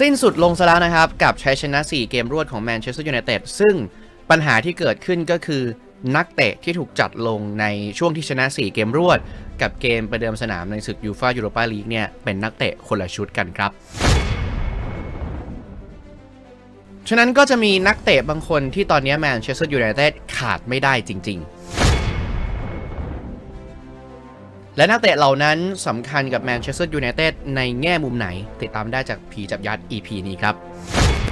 สิ้นสุดลงซะแล้วนะครับ กับชัยชนะ 4 เกมรวดของแมนเชสเตอร์ยูไนเต็ดซึ่งปัญหาที่เกิดขึ้นก็คือนักเตะที่ถูกจัดลงในช่วงที่ชนะ 4 เกมรวด กับเกมประเดิมสนามในศึกยูฟ่ายูโรปาลีกเนี่ยเป็นนักเตะคนละชุดกันครับ ฉะนั้นก็จะมีนักเตะบางคนที่ตอนนี้แมนเชสเตอร์ยูไนเต็ดขาดไม่ได้จริง ๆ และนักเตะเหล่านั้นสำคัญกับแมนเชสเตอร์ยูไนเต็ดในแง่มุมไหน ติดตามได้จากผีจับยัด EP นี้ครับ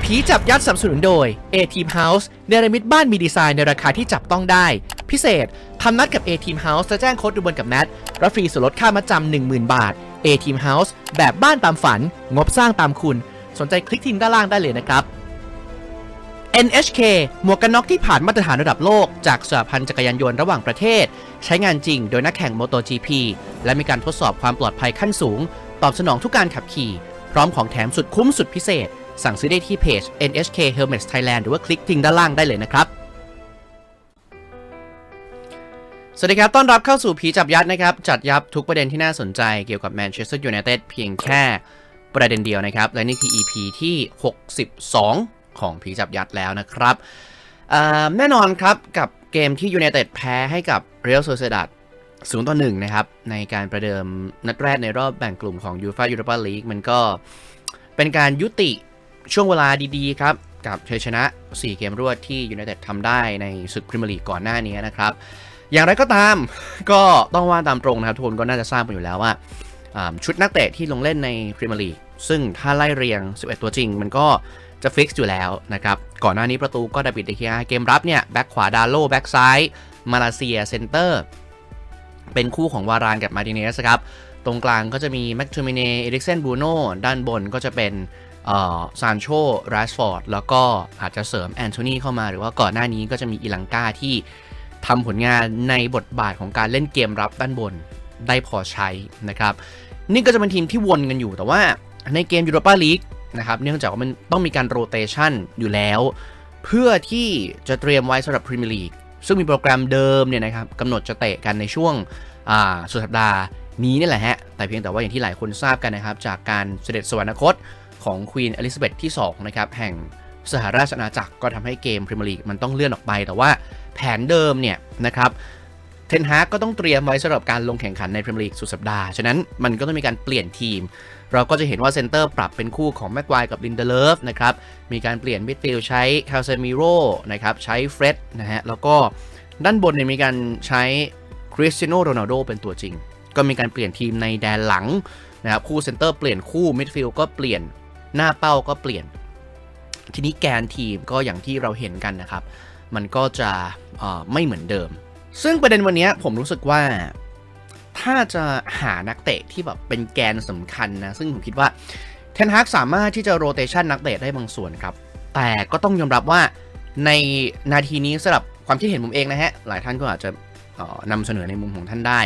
ผีจับยัดสนับสนุนโดย A Team House เนรมิตบ้านมีดีไซน์ในราคาที่จับต้องได้ พิเศษทำนัดกับ A Team House จะแจ้งโค้ดดูบนกับแนทรับฟรีส่วนลดค่ามาจำ10,000 บาท A Team House แบบบ้านตามฝัน งบสร้างตามคุณ สนใจคลิกทีมด้านล่างได้เลยนะครับ NHK หมวกกันน็อกที่ผ่านมาตรฐานระดับโลก จากสหพันธ์จักรยานยนต์ระหว่างประเทศ ใช้งานจริงโดยนักแข่ง MotoGP และมีการทดสอบความปลอดภัยขั้นสูง ตอบสนองทุกการขับขี่ พร้อมของแถมสุดคุ้มสุดพิเศษ สั่งซื้อได้ที่เพจ NHK Helmets Thailand หรือว่าคลิกทิ้งด้านล่างได้เลยนะครับสวัสดีครับ ต้อนรับเข้าสู่ผีจับยัดนะครับ จัดยับทุกประเด็นที่น่าสนใจเกี่ยวกับแมนเชสเตอร์ยูไนเต็ดเพียงแค่ประเด็นเดียวนะครับ และนี่คือ EP ที่ 62 ของผีจับยัดแล้วนะครับแน่นอนครับกับเกมที่ยูไนเต็ดแพ้ให้กับเรอัลโซเซดัดศูนย์ต่อหนึ่งนะครับในการประเดิมนัดแรกในรอบแบ่งกลุ่มของยูฟายูโรปาลีกมันก็เป็นการยุติช่วงเวลาดีๆครับกับชัยชนะ 4 เกมรวดที่ยูไนเต็ดทำได้ในศึกพรีเมียร์ลีกก่อนหน้านี้นะครับ อย่างไรก็ตาม ก็ต้องว่าตามตรงนะครับทุกคนก็น่าจะทราบกันอยู่แล้วว่าอ่าชุดนักเตะที่ลงเล่นในพรีเมียร์ลีกซึ่งถ้าไล่เรียง 11 ตัวจริง มันก็ จะฟิกซ์อยู่แล้วนะครับ ก่อนหน้านี้ประตูก็ดาบิดเดเคียเกมรับเนี่ยแบ็คขวาดาโลแบ็คซ้ายมาเลเซียเซนเตอร์เป็นคู่ของวารานกับมาร์ติเนสครับ ตรงกลางก็จะมีแม็กทูมิเนเอริกเซนบูโนด้านบนก็จะเป็นซานโชรัสฟอร์ดแล้วก็อาจจะเสริมแอนโทนีเข้ามาหรือว่าก่อนหน้านี้ก็จะมีอิลังกาที่ทำผลงานในบทบาทของการเล่นเกมรับด้านบนได้พอใช้นะครับ นี่ก็จะเป็นทีมที่วนกันอยู่แต่ว่าในเกมยูโรปาลีก นะครับ เนื่องจากว่ามันต้องมีการโรเตชันอยู่แล้ว เพื่อที่จะเตรียมไว้สำหรับพรีเมียร์ลีกซึ่งมีโปรแกรมเดิมเนี่ยนะครับกำหนดจะเตะกันในช่วงสุดสัปดาห์นี้นี่แหละฮะ แต่เพียงแต่ว่าอย่างที่หลายคนทราบกันนะครับ จากการเสด็จสวรรคตของควีนอลิซาเบธที่2นะครับแห่งสหราชอาณาจักรก็ทำให้เกมพรีเมียร์ลีกมันต้องเลื่อนออกไป แต่ว่าแผนเดิมเนี่ยนะครับ ทนฮากก็ต้องเตรียมไว้สำหรับการลงแข่งขันในพรีเมียร์ลีกสุดสัปดาห์ ฉะนั้นมันก็ต้องมีการเปลี่ยนทีม เราก็จะเห็นว่าเซนเตอร์ปรับเป็นคู่ของแม็กควายกับลินเดเลฟนะครับ มีการเปลี่ยนมิดฟิลด์ใช้คาเซมิโร่นะครับใช้เฟร็ดนะฮะแล้วก็ด้านบนเนี่ยมีการใช้คริสเตียโนโรนัลโดเป็นตัวจริง ก็มีการเปลี่ยนทีมในแดนหลังนะครับคู่เซนเตอร์เปลี่ยนคู่มิดฟิลด์ก็เปลี่ยนหน้าเป้าก็เปลี่ยน ทีนี้แกนทีมก็อย่างที่เราเห็นกันนะครับ มันก็จะไม่เหมือนเดิม ซึ่งประเด็นวันนี้ผมรู้สึกว่า ถ้าจะหานักเตะที่แบบเป็นแกนสำคัญนะ ซึ่งผมคิดว่าเทนฮากสามารถที่จะโรเตชันนักเตะได้บางส่วนครับ แต่ก็ต้องยอมรับว่าในนาทีนี้สำหรับความคิดเห็นผมเองนะฮะ หลายท่านก็อาจจะออนำเสนอในมุมของท่านได้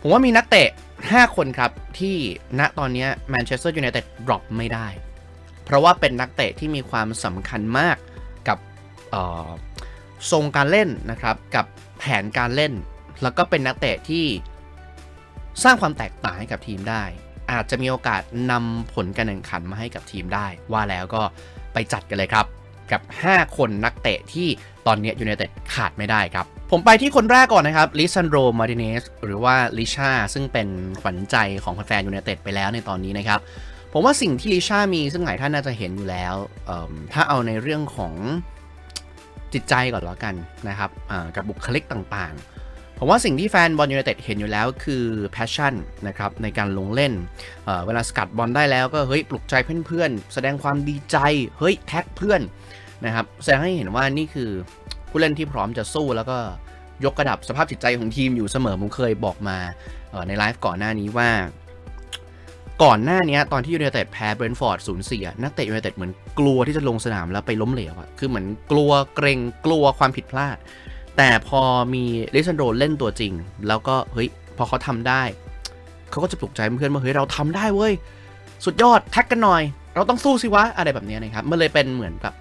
ผมว่ามีนักเตะ 5 คนครับ ที่ณตอนนี้แมนเชสเตอร์ยูไนเต็ดดรอปไม่ได้ เพราะว่าเป็นนักเตะที่มีความสำคัญมากกับ ทรงการเล่นนะครับกับแผนการเล่น แล้วก็เป็นนักเตะที่สร้างความแตกต่างให้กับทีมได้ อาจจะมีโอกาสนำผลการแข่งขันมาให้กับทีมได้ ว่าแล้วก็ไปจัดกันเลยครับกับ 5 คนนักเตะที่ตอนนี้ยูไนเต็ดขาดไม่ได้ครับ ผมไปที่คนแรกก่อนนะครับลิซันโดมาร์ติเนสหรือว่าลิชาซึ่งเป็นขวัญใจของแฟนยูไนเต็ดไปแล้วในตอนนี้นะครับ ผมว่าสิ่งที่ลิชามีซึ่งหลายท่านน่าจะเห็นอยู่แล้ว ถ้าเอาในเรื่องของ จิตใจก่อนแล้วกันนะครับกับบุคลิกต่างๆ ผมว่าสิ่งที่แฟนบอลยูไนเต็ดเห็นอยู่แล้วคือ passion นะครับในการลงเล่นเเวลาสกัดบอลได้แล้วก็เฮ้ยปลุกใจเพื่อนๆ แสดงความดีใจเฮ้ยแท็กเพื่อนนะครับแสดงให้เห็นว่านี่คือผู้เล่นที่พร้อมจะสู้แล้วก็ยกระดับสภาพจิตใจของทีมอยู่เสมอผมเคยบอกมาในไลฟ์ก่อนหน้านี้ว่า ก่อนหน้านี้ตอนที่ยูไนเต็ดแพ้เบรนฟอร์ดศูนย์เสียนักเตะยูไนเต็ดเหมือนกลัวที่จะลงสนามแล้วไปล้มเหลวอะคือเหมือนกลัวเกรงกลัวความผิดพลาด แต่พอมีลิซันโดเล่นตัวจริง แล้วก็เฮ้ยพอเขาทำได้ เขาก็จะปลุกใจเพื่อนว่าเฮ้ยเราทำได้เว้ย สุดยอดแท็กกันหน่อย เราต้องสู้สิวะอะไรแบบเนี้ยนะครับมันเลยเป็นเหมือนกับ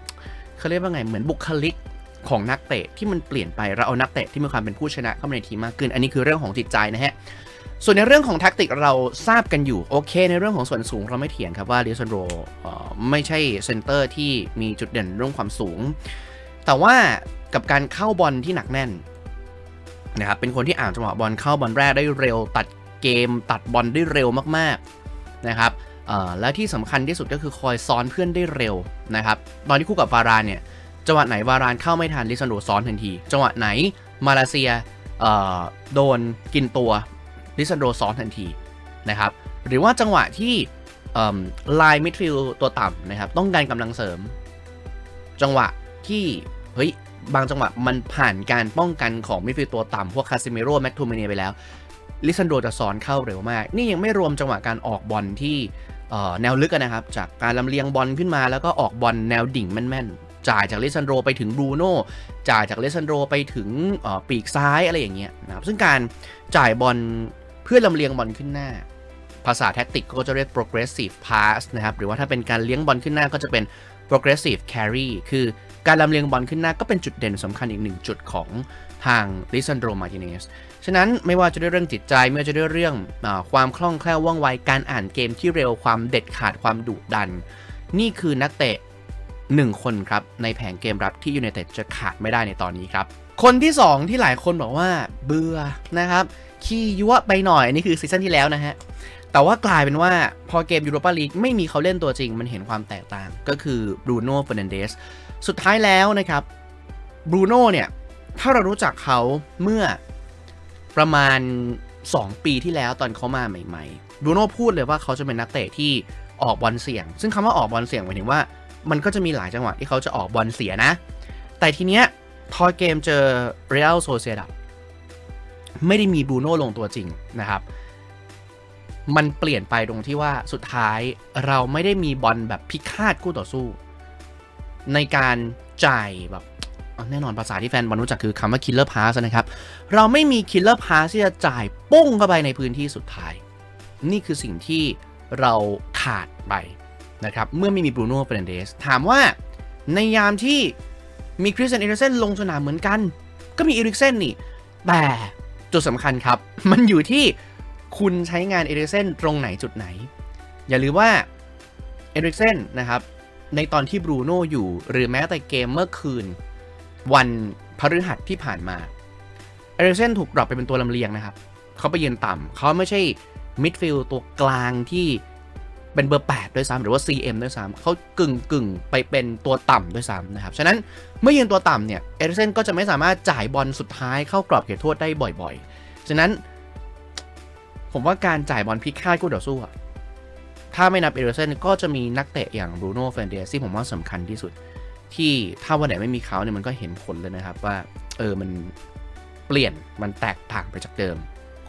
เขาเรียกว่าไงเหมือนบุคลิกของนักเตะที่มันเปลี่ยนไปเราเอานักเตะที่มีความเป็นผู้ชนะเข้ามาในทีมมากขึ้น อันนี้คือเรื่องของจิตใจนะฮะ ส่วนในเรื่องของแท็กติกเราทราบกันอยู่ โอเค ในเรื่องของส่วนสูงเราไม่เถียงครับว่าลิซันโดไม่ใช่เซนเตอร์ที่มีจุดเด่นเรื่องความสูง แต่ว่ากับการเข้าบอลที่หนักแน่นนะครับเป็นคนที่อ่านจังหวะบอลเข้าบอลแรกได้เร็ว ตัดเกม ตัดบอลได้เร็วมากๆนะครับและที่สำคัญที่สุดก็คือคอยซ้อนเพื่อนได้เร็วนะครับตอนที่คู่กับวารานเนี่ยจังหวะไหนวารานเข้าไม่ทันลิซันโดซ้อนทันที จังหวะไหนมาเลเซียโดนกินตัว ลิซันโดซ้อนทันทีนะครับหรือว่าจังหวะที่ไลน์มิดฟิลตัวต่ำนะครับต้องการกำลังเสริม จังหวะที่เฮ้ยบางจังหวะมันผ่านการป้องกันของมิดฟิลตัวต่ำพวกคาซิเมโร่แม็กโทมิเนียไปแล้วลิซันโดจะสอนเข้าเร็วมาก นี่ยังไม่รวมจังหวะการออกบอลที่แนวลึกนะครับ จากการลำเลียงบอลขึ้นมาแล้วก็ออกบอลแนวดิ่งแม่นๆ จ่ายจากลิซันโดไปถึงบรูโน่จ่ายจากลิซันโดไปถึงปีกซ้ายอะไรอย่างเงี้ยนะครับซึ่งการจ่ายบอล เพื่อลำเลียงบอลขึ้นหน้า ภาษาแท็กติกก็จะเรียก progressive pass นะครับ หรือว่าถ้าเป็นการเลี้ยงบอลขึ้นหน้าก็จะเป็น progressive carry คือการลำเลียงบอลขึ้นหน้าก็เป็นจุดเด่นสำคัญอีกหนึ่งจุดของทางลิซันโดมาร์ติเนส ฉะนั้นไม่ว่าจะด้วยเรื่องจิตใจ ไม่ว่าจะด้วยเรื่องอความคล่องแคล่วว่องไว การอ่านเกมที่เร็ว ความเด็ดขาด ความดุดัน นี่คือนักเตะหนึ่งคนครับ ในแผงเกมรับที่ยู n นเต็ดจะขาดไม่ได้ในตอนนี้ครับ คนที่ 2 ที่หลายคนบอกว่าเบื่อนะครับขี้ยั่วไปหน่อยอันนี้คือซีซั่นที่แล้วนะฮะ แต่ว่ากลายเป็นว่าพอเกมยูโรปาลีกไม่มีเขาเล่นตัวจริง มันเห็นความแตกต่าง ก็คือบรูโน่เฟอร์นันเดสสุดท้ายแล้วนะครับบรูโน่เนี่ย ถ้าเรารู้จักเขาเมื่อประมาณ 2 ปีที่แล้วตอนเขามาใหม่ๆบรูโน่พูดเลยว่าเขาจะเป็นนักเตะที่ออกบอลเสี่ยง ซึ่งคำว่าออกบอลเสี่ยงหมายถึงว่า มันก็จะมีหลายจังหวะที่เขาจะออกบอลเสียนะ แต่ทีเนี้ยพอเกมเจอเรอัลโซเซียดับ ไม่ได้มีบรูโน่ลงตัวจริงนะครับ มันเปลี่ยนไปตรงที่ว่าสุดท้ายเราไม่ได้มีบอลแบบพิฆาตคู่ต่อสู้ ในการจ่ายแบบแน่นอนภาษาที่แฟนบอลรู้จักคือคำว่า killer pass นะครับ เราไม่มี killer pass ที่จะจ่ายปุ้งเข้าไปในพื้นที่สุดท้าย นี่คือสิ่งที่เราขาดไปนะครับ เมื่อไม่มีบรูโน่เฟรนเดสถามว่าในยามที่มีคริสเตียนเอริกเซนลงสนามเหมือนกัน ก็มีเอริกเซนนี่ แต่ จุดสำคัญครับ มันอยู่ที่คุณใช้งานเอริกเซนตรงไหนจุดไหน อย่าลืมว่าเอริกเซนนะครับ ในตอนที่บรูโน่อยู่หรือแม้แต่เกมเมื่อคืน วันพฤหัสที่ผ่านมาเอริกเซนถูกปรับไปเป็นตัวลำเลียงนะครับ เขาไปยืนต่ำเขาไม่ใช่มิดฟิลด์ตัวกลางที่ เป็นเบอร์ 8 ด้วยซ้ำหรือว่า CM ด้วยซ้ำเขากึ่งกึ่งไปเป็นตัวต่ำด้วยซ้ำนะครับ ฉะนั้นเมื่อยืนตัวต่ำเนี่ยเอริเซนก็จะไม่สามารถจ่ายบอลสุดท้ายเข้ากรอบเขตโทษได้บ่อยๆ ฉะนั้น ผมว่าการจ่ายบอลพิฆาตคู่ต่อสู้อะถ้าไม่นับเอริเซนก็จะมีนักเตะอย่างบรูโน่เฟนเดสที่ผมว่าสำคัญที่สุด ที่ถ้าวันไหนไม่มีเขาเนี่ยมันก็เห็นผลเลยนะครับว่าเออมันเปลี่ยนมันแตกต่างไปจากเดิม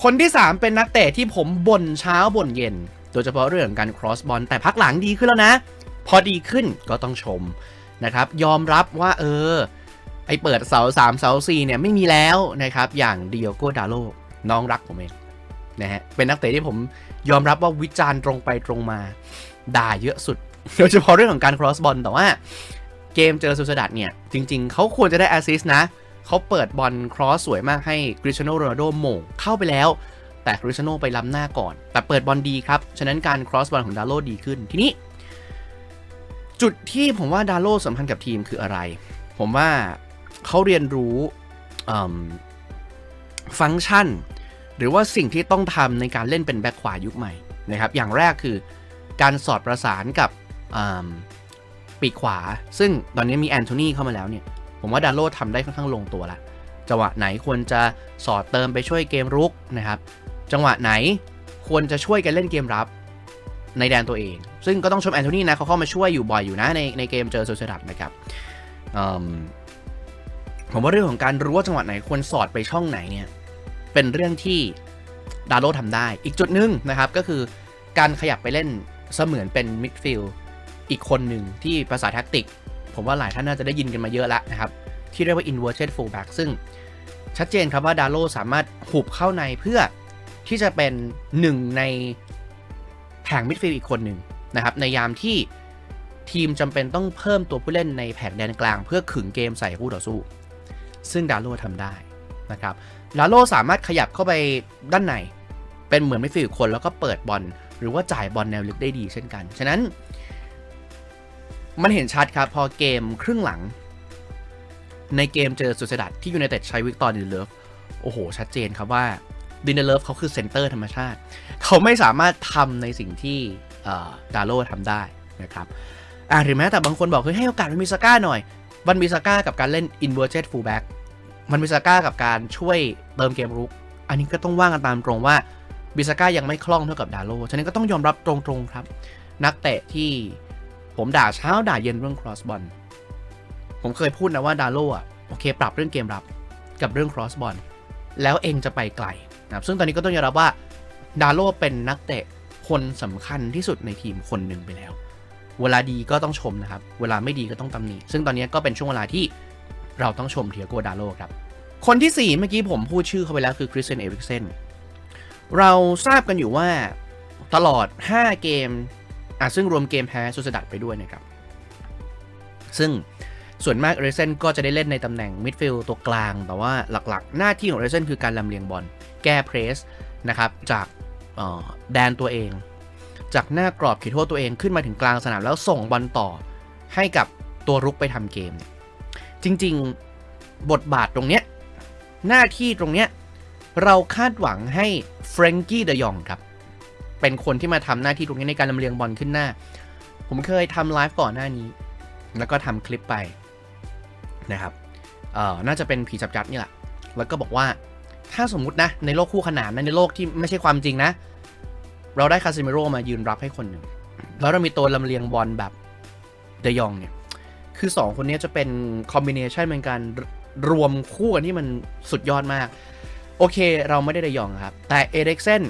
คนที่ 3 เป็นนักเตะที่ผมบ่นเช้าบ่นเย็น ดยเฉพาะเรื่องการ cross บอลแต่พักหลังดีขึ้นแล้วนะ พอดีขึ้นก็ต้องชมนะครับ ยอมรับว่าเออไอเปิดเสา3เสา4เนี่ยไม่มีแล้วนะครับอย่างเดิโอโกดาโลน้องรักผมเองนะฮะเป็นนักเตะที่ผมยอมรับว่าวิจารณ์ตรงไปตรงมา ด่าเยอะสุด โดยเฉพาะเรื่องของการ cross บอลแต่ว่าเกมเจอซูซาดัดเนี่ย จริงๆ เขาควรจะได้แอสซิสนะ เขาเปิดบอลครอสสวยมากให้กริชโนโรนัลโดโมงเข้าไปแล้ว แต่กริชโนไปล้ำหน้าก่อน แต่เปิดบอลดีครับ ฉะนั้นการครอสบอลของดาโลดีขึ้น ทีนี้ จุดที่ผมว่าดาโลสำคัญกับทีมคืออะไร ผมว่าเขาเรียนรู้ฟังก์ชัน หรือว่าสิ่งที่ต้องทำในการเล่นเป็นแบ็คขวายุคใหม่นะครับ อย่างแรกคือการสอดประสานกับปีกขวา ซึ่งตอนนี้มีแอนโทนีเข้ามาแล้วเนี่ย ผมว่าดาโลทำได้ค่อนข้างลงตัวล้วจังหวะไหนควรจะสอดเติมไปช่วยเกมรุกนะครับ จังหวะไหนควรจะช่วยกันเล่นเกมรับในแดนตัวเอง ซึ่งก็ต้องชมแอนโทนีนะเขาเข้ามาช่วยอยู่บ่อยอยู่นะในในเกมเจอโซเซดับนะครับผมว่าเรื่องของการรู้ว่าจังหวะไหนควรสอดไปช่องไหนเนี่ยเป็นเรื่องที่ดาโลทำได้ อีกจุดหนึ่งนะครับก็คือการขยับไปเล่นเสมือนเป็นมิดฟิลด์อีกคนหนึ่งที่ภาษาแท็กติก ผมว่าหลายท่านน่าจะได้ยินกันมาเยอะแล้วนะครับ ที่เรียกว่า inverted fullback ซึ่งชัดเจนครับว่าดาโลสามารถหุบเข้าในเพื่อ ที่จะเป็นหนึ่งในแผงมิดฟิลด์อีกคนหนึ่งนะครับ ในยามที่ทีมจำเป็นต้องเพิ่มตัวผู้เล่นในแผงแดนกลางเพื่อขึงเกมใส่คู่ต่อสู้ ซึ่งดาโลทำได้นะครับดาโลสามารถขยับเข้าไปด้านใน เป็นเหมือนไม่ฟิลด์คนแล้วก็เปิดบอลหรือว่าจ่ายบอลแนวลึกได้ดีเช่นกัน ฉะนั้น มันเห็นชัดครับพอเกมครึ่งหลัง ในเกมเจอสุสดัดที่ยูไนเต็ดใช้วิกตอร์ดินเลฟโอ้โห ชัดเจนครับว่า ดินเลฟเขาคือเซนเตอร์ธรรมชาติ เขาไม่สามารถทำในสิ่งที่ดาโลทำได้นะครับอ่าหรือแม้แต่บางคนบอกเฮ้ยให้โอกาสมันมีสก้าหน่อย มันมีสก้ากับการเล่น inverted fullback มันมีสก้ากับการช่วยเติมเกมรุก อันนี้ก็ต้องว่างกันตามตรงว่าบิสก้ายังไม่คล่องเท่ากับดาโลฉะนั้นก็ต้องยอมรับตรงๆครับ นักเตะที่ผมด่าเช้าด่าเย็นเรื่อง cross ball ผมเคยพูดนะว่าดาโลอะโอเค ปรับเรื่องเกมรับกับเรื่อง cross ball แล้วเองจะไปไกล นะครับซึ่งตอนนี้ก็ต้องยอมรับว่าดาโลเป็นนักเตะคนสำคัญที่สุดในทีมคนหนึ่งไปแล้ว เวลาดีก็ต้องชมนะครับ เวลาไม่ดีก็ต้องตำหนิ ซึ่งตอนนี้ก็เป็นช่วงเวลาที่เราต้องชมเทียโกดาโลครับ คนที่ 4 เมื่อกี้ผมพูดชื่อเขาไปแล้วคือคริสเตนเอริกเซน เราทราบกันอยู่ว่าตลอด 5 เกมอะซึ่งรวมเกมแพ้สุสดัดไปด้วยนะครับ ซึ่งส่วนมากเอริกเซนก็จะได้เล่นในตำแหน่งมิดฟิลด์ตัวกลาง แต่ว่าหลักๆ หน้าที่ของเอริกเซนคือการลำเลียงบอล แก้เพรสนะครับจากแดนตัวเอง จากหน้ากรอบเขตโทษตัวเองขึ้นมาถึงกลางสนามแล้วส่งบอลต่อให้กับตัวรุกไปทำเกมเนี่ยจริงๆบทบาทตรงเนี้ยหน้าที่ตรงเนี้ยเราคาดหวังให้เฟรนกี้เดยองครับ เป็นคนที่มาทำหน้าที่ตรงนี้ในการลำเลียงบอลขึ้นหน้า ผมเคยทำไลฟ์ก่อนหน้านี้ แล้วก็ทำคลิปไปนะครับเอ่อน่าจะเป็นผีจับยัดนี่แหละ แล้วก็บอกว่า ถ้าสมมุตินะในโลกคู่ขนานนะในโลกที่ไม่ใช่ความจริงนะ เราได้คาซิเมโร่มายืนรับให้คนหนึ่งแล้วเรามีตัวลำเลียงบอลแบบเดยองเนี่ย คือ 2 คนนี้จะเป็นคอมบิเนชันเป็นการรวมคู่กันที่มันสุดยอดมาก โอเคเราไม่ได้เดยองครับ แต่เอเร็กเซน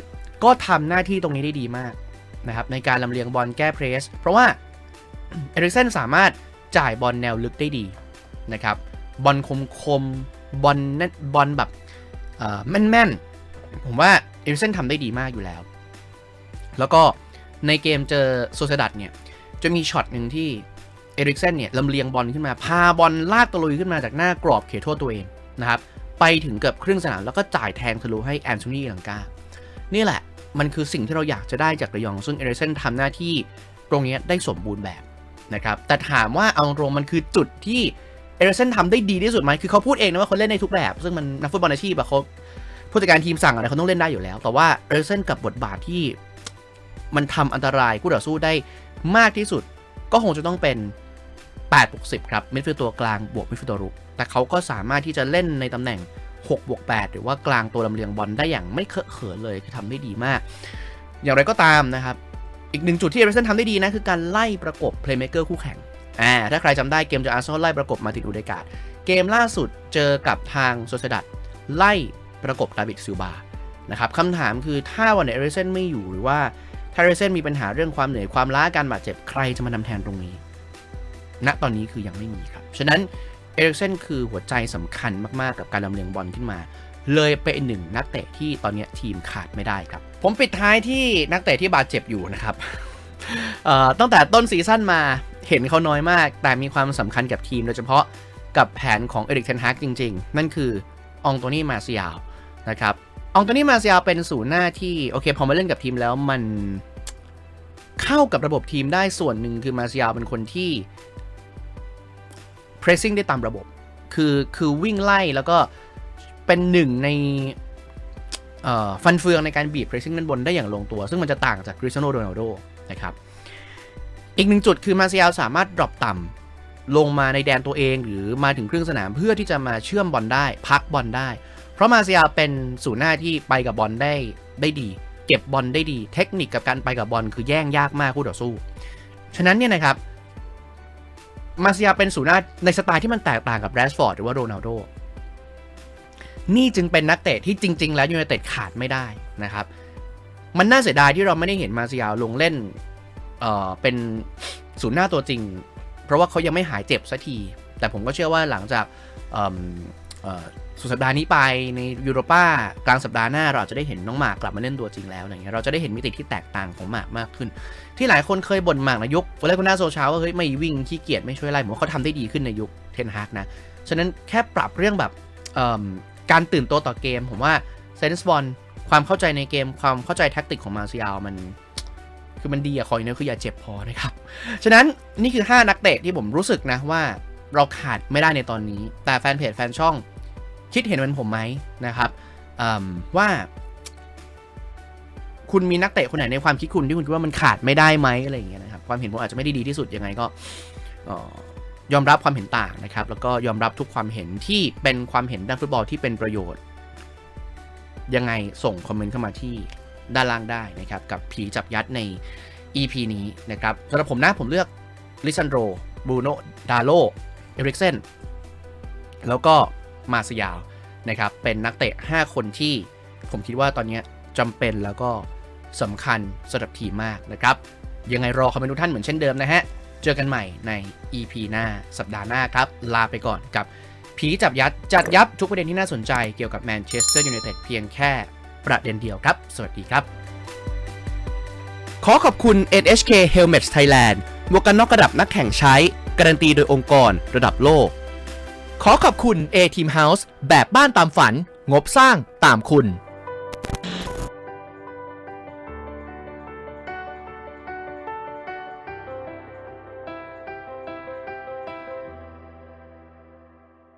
ก็ทำหน้าที่ตรงนี้ได้ดีมากนะครับในการลำเลียงบอลแก้เพรส เพราะว่าเอเร็กเซนสามารถจ่ายบอลแนวลึกได้ดีนะครับบอลคมคมบอลเน็ตบอลแบบ แม่นๆ ผมว่าเอริกเซนทำได้ดีมากอยู่แล้ว แล้วก็ในเกมเจอโซเซดัตเนี่ย จะมีช็อตหนึ่งที่เอริกเซนเนี่ยลำเลียงบอลขึ้นมา พาบอลลากตะลุยขึ้นมาจากหน้ากรอบเขตโทษตัวเองนะครับ ไปถึงเกือบครึ่งสนาม แล้วก็จ่ายแทงทะลุให้แอนโทนีลังกา นี่แหละมันคือสิ่งที่เราอยากจะได้จากระยอง ซึ่งเอริกเซนทำหน้าที่ตรงนี้ได้สมบูรณ์แบบนะครับ แต่ถามว่าเอาตรงมันคือจุดที่ เอริกเซนทำได้ดีที่สุดไหมคือเขาพูดเองนะว่าเขาเล่นในทุกแบบ ซึ่งมันนักฟุตบอลอาชีพอะเขาผู้จัดการทีมสั่งอะไรเขาต้องเล่นได้อยู่แล้ว แต่ว่าเอริกเซนกับบทบาทที่มันทำอันตรายคู่ต่อสู้ได้มากที่สุด ก็คงจะต้องเป็น8บวก10 ครับมิดฟิลด์ตัวกลางบวกมิดฟิลด์ตัวรุก แต่เขาก็สามารถที่จะเล่นในตำแหน่ง6บวก8หรือว่ากลางตัวลำเลียงบอลได้อย่างไม่เคอะเขินเลยคือทำได้ดีมาก อย่างไรก็ตามนะครับ อีกหนึ่งจุดที่เอริกเซนทำได้ดีนะ คือการไล่ประกบเพลย์เม k เกอร์คู่แข่ง อ่าถ้าใครจำได้เกมเจออาร์เซนอลไล่ประกบมาติดอูเดกาดเกมล่าสุดเจอกับทางโซเซดัตไล่ประกบดาวิดซิลบานะครับคำถามคือถ้าวันไหนเอริเซนไม่อยู่หรือว่าถ้าเอริเซนมีปัญหาเรื่องความเหนื่อยความล้าการบาดเจ็บใครจะมาทำแทนตรงนี้ณตอนนี้คือยังไม่มีครับ ฉะนั้นเอริกเซนคือหัวใจสำคัญมาก ๆ กับการลำเลียงบอลขึ้นมา เลยเป็นหนึ่งนักเตะที่ตอนนี้ทีมขาดไม่ได้ครับ ผมปิดท้ายที่นักเตะที่บาดเจ็บอยู่นะครับตั้งแต่ต้นซีซั่นมา เห็นเขาน้อยมาก แต่มีความสำคัญกับทีม โดยเฉพาะกับแผนของเอริกเทนฮากจริง ๆ นั่นคือองโตนี่มาซิยาลนะครับองโตนี่มาซิยาลเป็นศูนย์หน้าที่ โอเค พอมาเล่นกับทีมแล้วมันเข้ากับระบบทีมได้ส่วนหนึ่งคือมาซิยาลเป็นคนที่ pressing ได้ตามระบบ คือคือวิ่งไล่แล้วก็เป็นหนึ่งในฟันเฟืองในการบีบ pressing ด้านบนได้อย่างลงตัว ซึ่งมันจะต่างจากคริสเตียโนโรนัลโดนะครับ อีกหนึ่งจุดคือมาเซียลสามารถดรอปต่ำลงมาในแดนตัวเองหรือมาถึงครึ่งสนามเพื่อที่จะมาเชื่อมบอลได้ พักบอลได้ เพราะมาเซียลเป็นศูนย์หน้าที่ไปกับบอลได้ได้ดี เก็บบอลได้ดี เทคนิคกับการไปกับบอลคือแย่งยากมากคู่ต่อสู้ ฉะนั้นเนี่ยนะครับมาเซียเป็นศูนย์หน้าในสไตล์ที่มันแตกต่างกับแรชฟอร์ดหรือว่าโรนัลโดนี่จึงเป็นนักเตะที่จริง ๆ แล้วยูไนเต็ดขาดไม่ได้นะครับ มันน่าเสียดายที่เราไม่ได้เห็นมาเซียลงเล่น เอ่อเป็นศูนย์หน้าตัวจริง เพราะว่าเขายังไม่หายเจ็บสักที แต่ผมก็เชื่อว่าหลังจากสุดสัปดาห์นี้ไปในยูโรป้ากลางสัปดาห์หน้าเราจะได้เห็นน้องหมากกลับมาเล่นตัวจริงแล้วอะไรเงี้ยเราจะได้เห็นมิติที่แตกต่างของหมากมากขึ้น ที่หลายคนเคยบ่นหมากในยุคเวลาคุณหน้าโซชาว่าเฮ้ยไม่วิ่งขี้เกียจไม่ช่วยไล่ผมว่าเขาทำได้ดีขึ้นในยุคเทนฮากนะฉะนั้นแค่ปรับเรื่องแบบการตื่นตัวต่อเกม ผมว่าเซนส์บอลความเข้าใจในเกมความเข้าใจแท็กติกของมาเซียลมัน คือมันดีอะคอยเนื้อคืออย่าเจ็บพอนะครับ ฉะนั้นนี่คือ 5 นักเตะที่ผมรู้สึกนะว่าเราขาดไม่ได้ในตอนนี้ แต่แฟนเพจแฟนช่องคิดเห็นเหมือนผมไหมนะครับว่า คุณมีนักเตะคนไหนในความคิดคุณที่คุณคิดว่ามันขาดไม่ได้ไหมอะไรอย่างเงี้ยนะครับความเห็นผมอาจจะไม่ได้ดีที่สุดยังไงก็ยอมรับความเห็นต่างนะครับ แล้วก็ยอมรับทุกความเห็นที่เป็นความเห็นด้านฟุตบอลที่เป็นประโยชน์ ยังไงส่งคอมเมนต์เข้ามาที่ ด้านล่างได้นะครับ กับผีจับยัดใน EP นี้นะครับสำหรับผมนะผมเลือกลิซันโดรบูโนดาโลเอริกเซนแล้วก็มาสยาวนะครับ เป็นนักเตะ 5 คนที่ผมคิดว่าตอนนี้จำเป็นแล้วก็สำคัญสำหรับทีมมากนะครับ ยังไงรอคอมเมนต์ทุกท่านเหมือนเช่นเดิมนะฮะ เจอกันใหม่ใน EP หน้าสัปดาห์หน้าครับ ลาไปก่อนกับผีจับยัด จัดยับทุกประเด็นที่น่าสนใจเกี่ยวกับแมนเชสเตอร์ยูไนเต็ดเพียงแค่ ประเด็นเดียวครับ สวัสดีครับ ขอขอบคุณ NHK Helmets Thailand หมวกกันน็อกระดับนักแข่งใช้ การันตีโดยองค์กรระดับโลก ขอขอบคุณ A Team House แบบบ้านตามฝัน งบสร้างตามคุณ